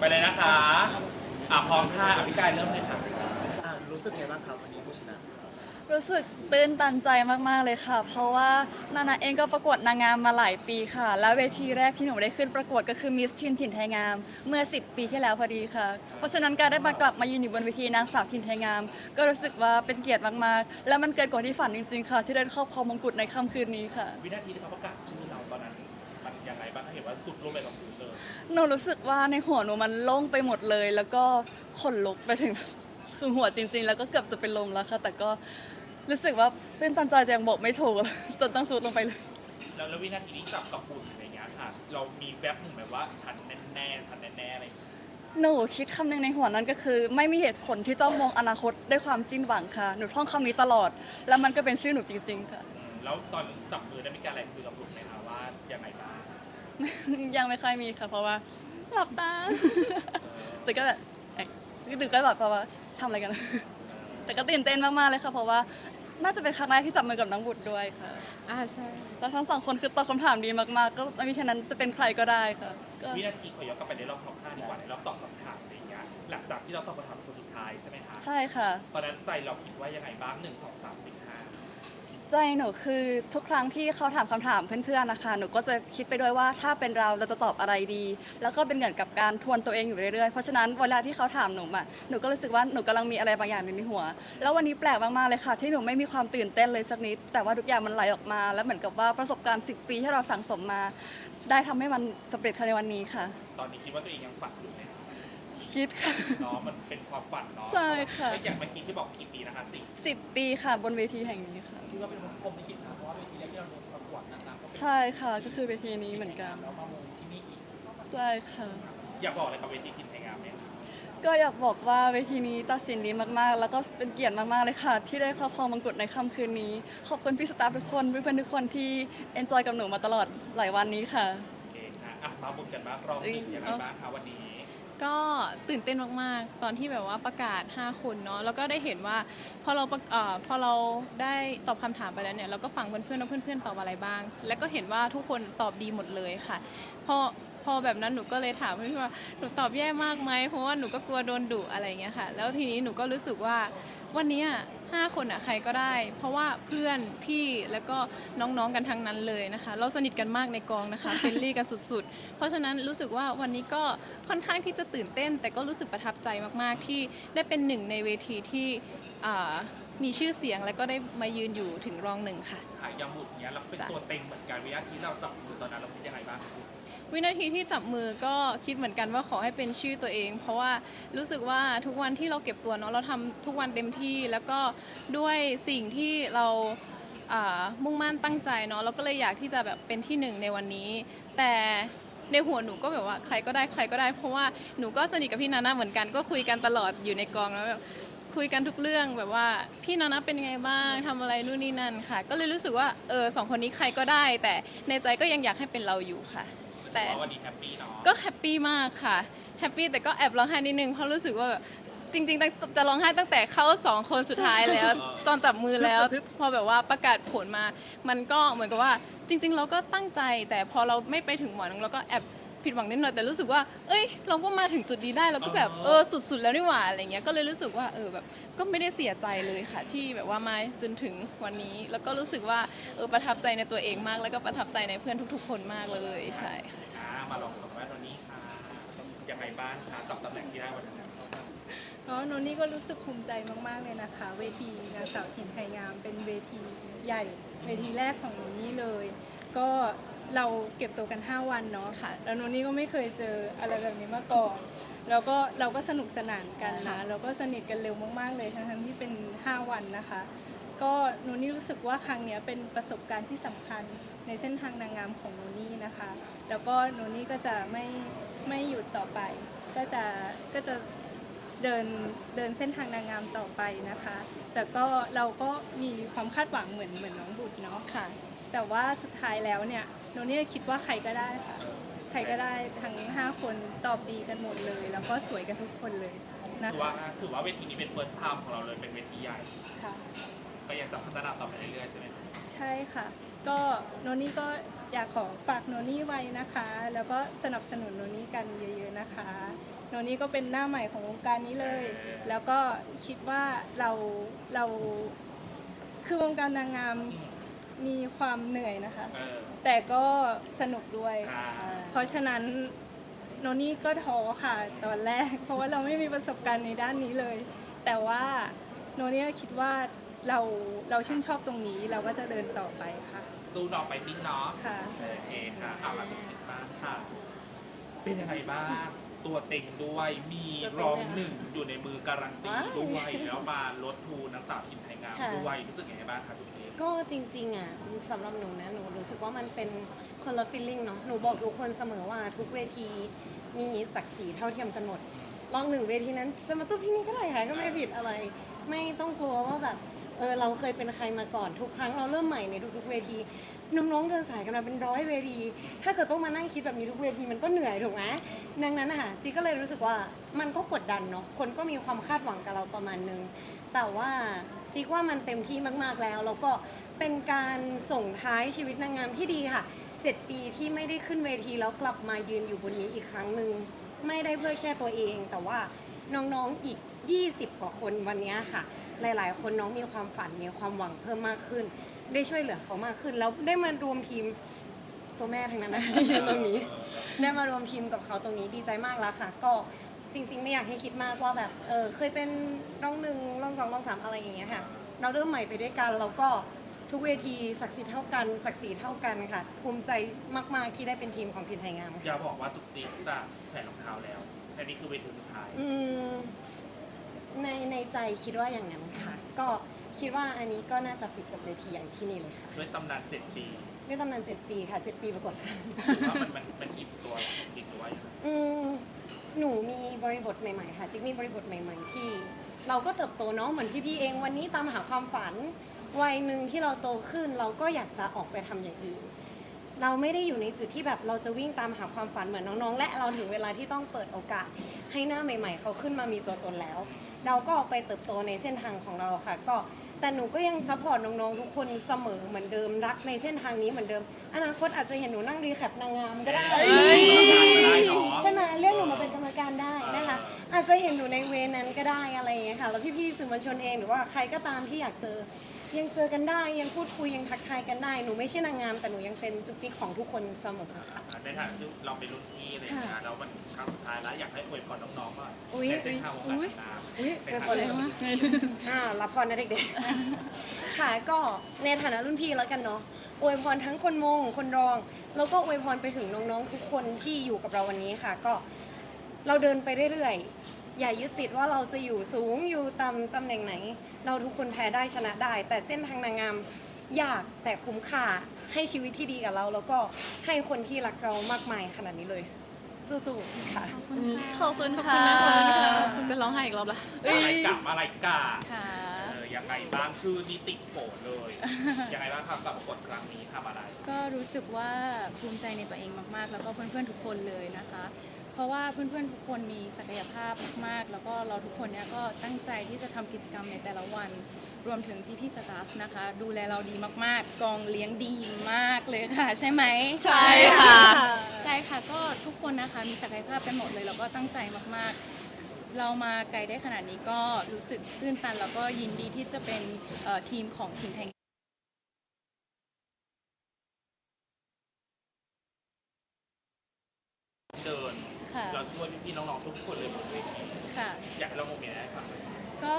ไปเลยนะคะอะพร้อมค่ะอภิกายเริ่มเลยค่ะอ่ารู้สึกไงบ้างครับวันนี้ผู้ชนะ รู้สึกตื้นตันใจมากๆเลยค่ะ เพราะว่านานาเองก็ประกวดนางงามมาหลายปีค่ะ แล้วเวทีแรกที่หนูได้ขึ้นประกวดก็คือมิสทินถิ่นไทยงาม เมื่อ 10 ปีที่แล้วพอดีค่ะ เพราะฉะนั้นการได้มากลับมายืนอยู่บนเวทีนางสาวถิ่นไทยงาม ก็รู้สึกว่าเป็นเกียรติมากๆ และมันเกินกว่าที่ฝันจริงๆค่ะ ที่ได้ครอบครองมงกุฎในค่ำคืนนี้ค่ะ วินาทีที่เขาประกาศชื่อเราตอนนั้น มันยังไงบ้างเห็นว่าสุดลงไปกับพื้นเลยหนูรู้สึกว่าในหัวหนูมันโล่งไปหมดเลย แล้วก็ขนลุกไปถึง คือหัวจริง ๆ แล้วก็เกือบจะเป็นลมแล้วค่ะ แต่ก็รู้สึกว่าเป็นตันใจจะยังบอกไม่ถูกจนต้องซูดลงไปเลย แล้วแล้ววินาทีนี้จับกับปุ่นอะไรเงี้ยค่ะ เรามีแวบหนึ่งแบบว่าฉันแน่ๆฉันแน่ๆอะไรอย่างเงี้ยหนูคิดคำหนึ่งในหัวนั้นก็คือ ไม่มีเหตุผลที่จะมองอนาคตด้วยความสิ้นหวังค่ะ หนูท่องคำนี้ตลอด แล้วมันก็เป็นชื่อหนูจริง ๆ ค่ะ อืมแล้วตอนจับมือได้มีการอะไรคุยกับปุ่นไหมคะว่ายังไงบ้าง ยังไม่ค่อยมีค่ะ เพราะว่าหลับตาแต่ก็แบบเอ๊ะดึกๆก็แบบเพราะว่าทำอะไรกัน แต่ก็ตื่นเต้นมากๆเลยค่ะ เพราะว่าน่าจะเป็นครั้งแรกที่จับมือกับน้องบุตรด้วยค่ะ อ่าใช่ แล้วทั้งสองคนคือตอบคำถามดีมากๆ ก็ไม่มีแค่นั้นจะเป็นใครก็ได้ค่ะก็วินาทีขอย้อนกลับไปในรอบท็อป5ดีกว่าในรอบตอบคำถามอะไรเงี้ยหลังจากที่เราตอบคำถามคนสุดท้ายใช่ไหมคะใช่ค่ะ ตอนนั้นใจเราคิดว่ายังไงบ้างหนึ่งสองสามสี่ห้า ใจหนูคือทุกครั้งที่เขาถามคำถามเพื่อนๆนะคะ หนูก็จะคิดไปด้วยว่าถ้าเป็นเราเราจะตอบอะไรดี แล้วก็เป็นเหมือนกับการทวนตัวเองอยู่เรื่อยๆ เพราะฉะนั้นเวลาที่เขาถามหนูอะหนูก็รู้สึกว่าหนูกำลังมีอะไรบางอย่างอยู่ในหัว แล้ววันนี้แปลกมากๆเลยค่ะ ที่หนูไม่มีความตื่นเต้นเลยสักนิด แต่ว่าทุกอย่างมันไหลออกมา แล้วเหมือนกับว่าประสบการณ์ 10 ปีที่เราสั่งสมมา ได้ทำให้มันสำเร็จในวันนี้ค่ะ ตอนนี้คิดว่าตัวเองยังฝันอยู่ไหมคิดค่ะ เนาะมันเป็นความฝันเนาะใช่ค่ะ แล้วอย่างเมื่อกี้ที่บอกกี่ปีนะคะสี่10 ปีค่ะบนเวทีแห่งนี้ค่ะ คิดว่าเป็นผมไม่คิดนะเพราะว่าเวทีแรกที่เราลงประกวดนางงามก็เป็นใช่ค่ะก็คือเวทีนี้เหมือนกัน แล้วมามงที่นี่อีกใช่ค่ะ อยากบอกอะไรกับเวทีทินไทยงามเนี่ยก็อยากบอกว่าเวทีนี้ตัดสินดีมากๆ แล้วก็เป็นเกียรติมากๆเลยค่ะ ที่ได้ครอบครองมงกุฎในค่ำคืนนี้ ขอบคุณพี่สตาฟทุกคนเพื่อนๆทุกคนที่เอนจอยกับหนูมาตลอดหลายวันนี้ค่ะ โอเคค่ะอะมาบุญกันบ้างรองหญิงยังไงบ้างคะวันนี้ ก็ตื่นเต้นมากๆ ตอนที่แบบว่าประกาศ 5 คนเนาะแล้วก็ได้เห็นว่าพอเราประเอ่อพอเราได้ตอบคำถามไปแล้วเนี่ยเราก็ฟังเพื่อนๆว่าเพื่อนๆตอบอะไรบ้าง แล้วก็เห็นว่าทุกคนตอบดีหมดเลยค่ะพอพอแบบนั้นหนูก็เลยถามเพื่อนๆว่าหนูตอบแย่มากไหมเพราะว่าหนูก็กลัวโดนดุอะไรอย่างเงี้ยค่ะ แล้วทีนี้หนูก็รู้สึกว่า วันเนี้ยห้าคนอะใครก็ได้ เพราะว่าเพื่อนพี่แล้วก็น้องๆกันทั้งนั้นเลยนะคะ เราสนิทกันมากในกองนะคะเฟรนลี่กันสุด ๆ เพราะฉะนั้นรู้สึกว่าวันนี้ก็ค่อนข้างที่จะตื่นเต้น แต่ก็รู้สึกประทับใจมากๆที่ได้เป็นหนึ่งในเวทีที่อ่า มีชื่อเสียงแล้วก็ได้มายืนอยู่ถึงรองหนึ่งค่ะ ขายยำบุตรเนี้ยเราเป็นจ้ะตัวเต็งเหมือนกันวินาทีเราจับมือตอนนั้นเราคิดยังไงบ้างวินาทีที่จับมือก็คิดเหมือนกันว่าขอให้เป็นชื่อตัวเอง เพราะว่ารู้สึกว่าทุกวันที่เราเก็บตัวเนาะเราทำทุกวันเต็มที่ แล้วก็ด้วยสิ่งที่เราอ่ามุ่งมั่นตั้งใจเนาะเราก็เลยอยากที่จะแบบเป็นที่หนึ่งในวันนี้ แต่ในหัวหนูก็แบบว่าใครก็ได้ใครก็ได้ เพราะว่าหนูก็สนิทกับพี่นานาเหมือนกันก็คุยกันตลอดอยู่ในกองแล้วแบบ คุยกันทุกเรื่องแบบว่าพี่นานาเป็นยังไงบ้างทำอะไรนู่นนี่นั่นค่ะ ก็เลยรู้สึกว่าเออสองคนนี้ใครก็ได้ แต่ในใจก็ยังอยากให้เป็นเราอยู่ค่ะ แต่เพราะวันนี้แฮปปี้เนาะก็แฮปปี้มากค่ะแฮปปี้แต่ก็แอบร้องไห้นิดนึงเพราะรู้สึกว่าแบบจริงๆตั้งจะร้องไห้ตั้งแต่เข้าสองคนสุดท้ายแล้ว ตอนจับมือแล้วพอแบบว่าประกาศผลมา มันก็เหมือนกับว่าจริง ๆ เราก็ตั้งใจ แต่พอเราไม่ไปถึงหมอนเราก็แอบ ผิดหวังนิดหน่อยแต่รู้สึกว่า เอ้ย เราก็มาถึงจุดนี้ได้เราก็แบบเออสุด ๆ แล้วนี่หว่าอะไรเงี้ยก็เลยรู้สึกว่าเออแบบก็ไม่ได้เสียใจเลยค่ะ ที่แบบว่ามาจนถึงวันนี้ แล้วก็รู้สึกว่าเออประทับใจในตัวเองมาก แล้วก็ประทับใจในเพื่อนทุก ๆ คนมากเลยใช่ค่ะอ่ามาลองสมแว่นวันนี้ค่ะยังไงบ้างคะกับตำแหน่งที่ได้วันนี้ก็โนนนี่ก็รู้สึกภูมิใจมาก ๆ เลยนะคะ เวทีนางสาวถิ่นไทยงามเป็นเวทีใหญ่เวทีแรกของโนนนี่เลย ก็ เราเก็บตัวกัน 5 วันเนาะค่ะ แล้วโนนนี่ก็ไม่เคยเจออะไรแบบนี้มาก่อน แล้วก็เราก็สนุกสนานกันนะเราก็สนิทกันเร็วมากๆเลยทั้งๆที่เป็น 5 วันนะคะ ก็โนนนี่รู้สึกว่าครั้งเนี้ยเป็นประสบการณ์ที่สำคัญในเส้นทางนางงามของโนนนี่นะคะ แล้วก็โนนนี่ก็จะไม่ไม่หยุดต่อไป ก็จะก็จะเดินเดินเส้นทางนางงามต่อไปนะคะ แต่ก็เราก็มีความคาดหวังเหมือนเหมือนน้องบุตรเนาะค่ะ แต่ว่าสุดท้ายแล้วเนี่ย โนเนี่ยคิดว่าใครก็ได้ค่ะ ใครก็ได้ทั้ง 5 คนตอบดีกันหมดเลย แล้วก็สวยกันทุกคนเลยนะถือคะว่าถือว่าเวทีนี้เป็นเฟิร์สไทม์ของเราเลยเป็นเวทีใหญ่ ค่ะ ก็ยังจะพัฒนาต่อไปเรื่อยๆใช่ไหมคะใช่ค่ะ ก็โนนี่ก็อยากขอฝากโนนี่ไว้นะคะ แล้วก็สนับสนุนโนนี่กันเยอะๆนะคะ โนนี่ก็เป็นหน้าใหม่ของวงการนี้เลย แล้วก็คิดว่าเราเราคือวงการนางงาม มีความเหนื่อยนะคะ เออแต่ก็สนุกด้วยค่ะเพราะฉะนั้นโนนี่ก็ท้อค่ะตอนแรก เพราะว่าเราไม่มีประสบการณ์ในด้านนี้เลย แต่ว่าโนนี่คิดว่าเราเราชื่นชอบตรงนี้เราก็จะเดินต่อไปค่ะสู้ดอกไฟติ้งเนาะค่ะ โอเคค่ะเอาละจุกจิกบ้างค่ะ เป็นยังไงบ้าง ตัวเต็งด้วย มีรองหนึ่งอยู่ในมือการันตีด้วยแล้วมาลดทูนางสาวทิมไทยงามค่ะด้วยรู้สึกยังไงบ้างคะจุกจิกก็จริงๆอะสำหรับหนูนะหนูรู้สึกว่ามันเป็นคนละฟีลลิ่งเนาะหนูบอกทุกคนเสมอว่าทุกเวทีมีศักดิ์ศรีเท่าเทียมกันหมดลองหนึ่งเวทีนั้นจะมาตุ้ที่นี่ก็ได้ค่ะก็ไม่ผิดอะไร ไม่ต้องกลัวว่าแบบเออเราเคยเป็นใครมาก่อนทุกครั้งเราเริ่มใหม่ในทุกๆเวทีน้องๆเดินสายกันมาเป็นร้อยเวที ถ้าเกิดต้องมานั่งคิดแบบนี้ทุกเวทีมันก็เหนื่อยถูกไหมดังนั้นนะคะจีก็เลยรู้สึกว่ามันก็กดดันเนาะคนก็มีความคาดหวังกับเราประมาณนึง แต่ว่าจิกว่ามันเต็มที่มากๆแล้วแล้วก็เป็นการส่งท้ายชีวิตนางงามที่ดีค่ะ7ปีที่ไม่ได้ขึ้นเวทีแล้วกลับมายืนอยู่บนนี้อีกครั้งหนึ่งไม่ได้เพื่อแค่ตัวเอง แต่ว่าน้องๆอีก 20 กว่าคนวันนี้ค่ะ หลายๆ คนน้องมีความฝันมีความหวังเพิ่มมากขึ้น ได้ช่วยเหลือเขามากขึ้น แล้วได้มารวมทีมตัวแม่ทั้งนั้นนะที่ยืนตรงนี้ ได้มารวมทีมกับเขาตรงนี้ดีใจมากแล้วค่ะ ก็จริง ๆ ไม่อยากให้คิดมากว่าแบบเออเคยเป็นรองหนึ่งรองสองรองสามอะไรอย่างเงี้ยค่ะ เราเริ่มใหม่ไปด้วยกันแล้วก็ทุกเวทีศักดิ์สิทธิ์เท่ากันศักดิ์ศรีเท่ากันค่ะภูมิใจมาก ๆ ที่ได้เป็นทีมของทีมไทยงามอย่าบอกว่าจุกจิกจะแขวนรองเท้าแล้วแต่นี่คือเวทีสุดท้าย อืม ในในใจคิดว่าอย่างนั้นค่ะ ก็คิดว่าอันนี้ก็น่าจะปิดจบเวทีอย่างที่นี่เลยค่ะด้วยตำนานเจ็ดปีด้วยตำนานเจ็ดปีค่ะเจ็ดปีประกวดค่ะถือว่ามันมันมันอิ่มตัวจริงหรือว่ายังไงอืมหนูมีบริบทใหม่ๆค่ะจิ๊กมีบริบทใหม่ ๆ ที่ เราก็เติบโตเนาะเหมือนพี่ๆเองวันนี้ตามหาความฝันวัยหนึ่งที่เราโตขึ้น เราก็อยากจะออกไปทำอย่างอื่น เราไม่ได้อยู่ในจุดที่แบบเราจะวิ่งตามหาความฝันเหมือนน้องๆ และเราถึงเวลาที่ต้องเปิดโอกาสให้หน้าใหม่ ๆ เขาขึ้นมามีตัวตนแล้ว เราก็ออกไปเติบโตในเส้นทางของเราค่ะ ก็แต่หนูก็ยังซัพพอร์ตน้องๆทุกคนเสมอเหมือนเดิมรักในเส้นทางนี้เหมือนเดิม อนาคตอาจจะเห็นหนูนั่งรีแคปนางงามก็ได้ได้เนาะใช่ไหมเรียกหนูมาเป็นกรรมการได้นะคะ อาจจะเห็นหนูในเวนั้นก็ได้อะไรอย่างเงี้ยค่ะแล้วพี่ๆสื่อมวลชนเองหรือว่าใครก็ตามที่อยากเจอ ยังเจอกันได้ยังพูดคุยยังทักทายกันได้หนูไม่ใช่นางงามแต่หนูยังเป็นจุกจิกของทุกคนเสมอค่ะ ในฐานะที่เราเป็นรุ่นพี่อะไรอย่างเงี้ยแล้วมันครั้งสุดท้ายแล้วอยากให้อวยพรน้องๆว่าอุ๊ยในเส้นทางวงการนางงาม อุ๊ยในเป็นฐาคนนะเลยอ่ารับพรนะเด็กๆ ค่ะก็ในฐานะรุ่นพี่แล้วกันเนาะอวยพรทั้งคนมงคนรอง แล้วก็อวยพรไปถึงน้องๆ ทุกคนที่อยู่กับเราวันนี้ค่ะ ก็เราเดินไปเรื่อยๆ อย่ายึดติดว่าเราจะอยู่สูงอยู่ต่ำตำแหน่งไหน เราทุกคนแพ้ได้ชนะได้ แต่เส้นทางนางงามยากแต่คุ้มค่าให้ชีวิตที่ดีกับเรา แล้วก็ให้คนที่รักเรามากมายขนาดนี้เลย สู้ๆค่ะ ขอบคุณค่ะจะร้องไห้อีกรอบละอะไรกับอะไรกาค่ะเออยังไงบ้างชื่อนี่ติดโผล่เลยยังไงบ้างครับกับประกวดครั้งนี้ทำอะไร ก็รู้สึกว่าภูมิใจในตัวเองมากๆ แล้วก็เพื่อนๆทุกคนเลยนะคะเพ ราะว่าเพื่อนๆทุกคนมีศักยภาพมากๆ แล้วก็เราทุกคนเนี่ยก็ตั้งใจที่จะทำกิจกรรมในแต่ละวัน รวมถึงพี่ๆสตาฟนะคะ ดูแลเราดีมากๆ กองเลี้ยงดีมากเลยค่ะ ใช่ไหมใช่ค่ะ ใช่ค่ะก็ทุกคนนะคะมีศักยภาพกันหมดเลย แล้วก็ตั้งใจมากๆเรามาไกลได้ขนาดนี้ก็รู้สึกตื้นตัน แล้วก็ยินดีที่จะเป็นเอ่อทีมของทีมไทย เดิน ค่ะ เราช่วยพี่ๆน้องๆทุกคนเลยบนเวที ค่ะ อยากให้เราโมเมนต์ให้ฟังหน่อย ก็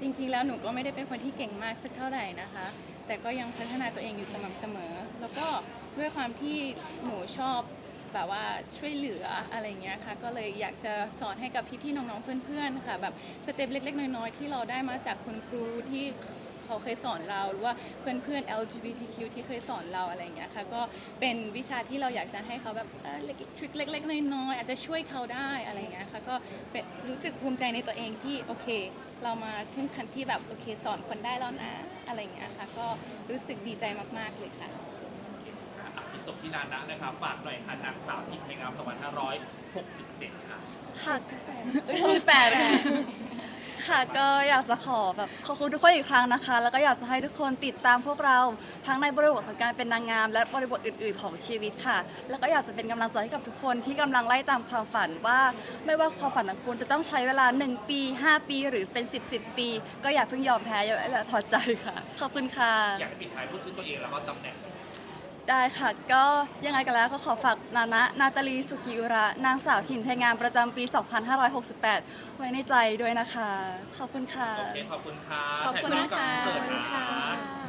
จ ริงๆ แล้วหนูก็ไม่ได้เป็นคนที่เก่งมากสักเท่าไหร่นะคะ แต่ก็ยังพัฒนาตัวเองอยู่สม่ำเสมอ แล้วก็ด้วยความที่หนูชอบแบบว่าช่วยเหลืออะไรเงี้ยค่ะ ก็เลยอยากจะสอนให้กับพี่ๆ น้องๆ เพื่อนๆ ค่ะ แบบสเต็ปเล็กๆ น้อยๆ ที่เราได้มาจากคุณครูที่ เขาเคยสอนเราหรือว่าเพื่อนๆ LGBTQ ที่เคยสอนเราอะไรเงี้ยค่ะก็เป็นวิชาที่เราอยากจะให้เขาแบบเอ่อเล็กทริคเล็กๆน้อยๆอาจจะช่วยเขาได้อะไรเงี้ยค่ะก็เป็นรู้สึกภูมิใจในตัวเองที่โอเค เรามาถึงขั้นที่แบบโอเคสอนคนได้แล้วนะอะไรอย่างเงี้ยค่ะก็รู้สึกดีใจมากๆเลยค่ะอะพี่จบที่นานะนะครับฝากหน่อยค่ะนางสาวทิพย์ในงาม2567 ค่ะค่ะหกสิบแปด ค่ะก็อยากจะขอแบบขอบคุณทุกคนอีกครั้งนะคะ แล้วก็อยากจะให้ทุกคนติดตามพวกเราทั้งในบริบทของการเป็นนางงาม และบริบทอื่น ๆ ของชีวิตค่ะ แล้วก็อยากจะเป็นกำลังใจให้กับทุกคนที่กำลังไล่ตามความฝันว่า ไม่ว่าความฝันของคุณจะต้องใช้เวลา 1 ปี 5 ปีหรือเป็น 10 10 ปี ก็อย่าเพิ่งยอมแพ้อย่าถอดใจค่ะ ขอบคุณค่ะ อยากให้ปิดท้ายพูดชื่อตัวเองแล้วก็ตำแหน่ง ได้ค่ะ ก็ยังไงกันแล้วก็ขอฝากนานะนาตาลีสุกิอุระ นางสาวถิ่นไทยงามประจำปี 2568 ไว้ในใจด้วยนะคะ ขอบคุณค่ะ โอเคขอบคุณค่ะขอบคุณถ่ายรูปนะกับคะอินเสิร์ตขอบคุณนะค่ะ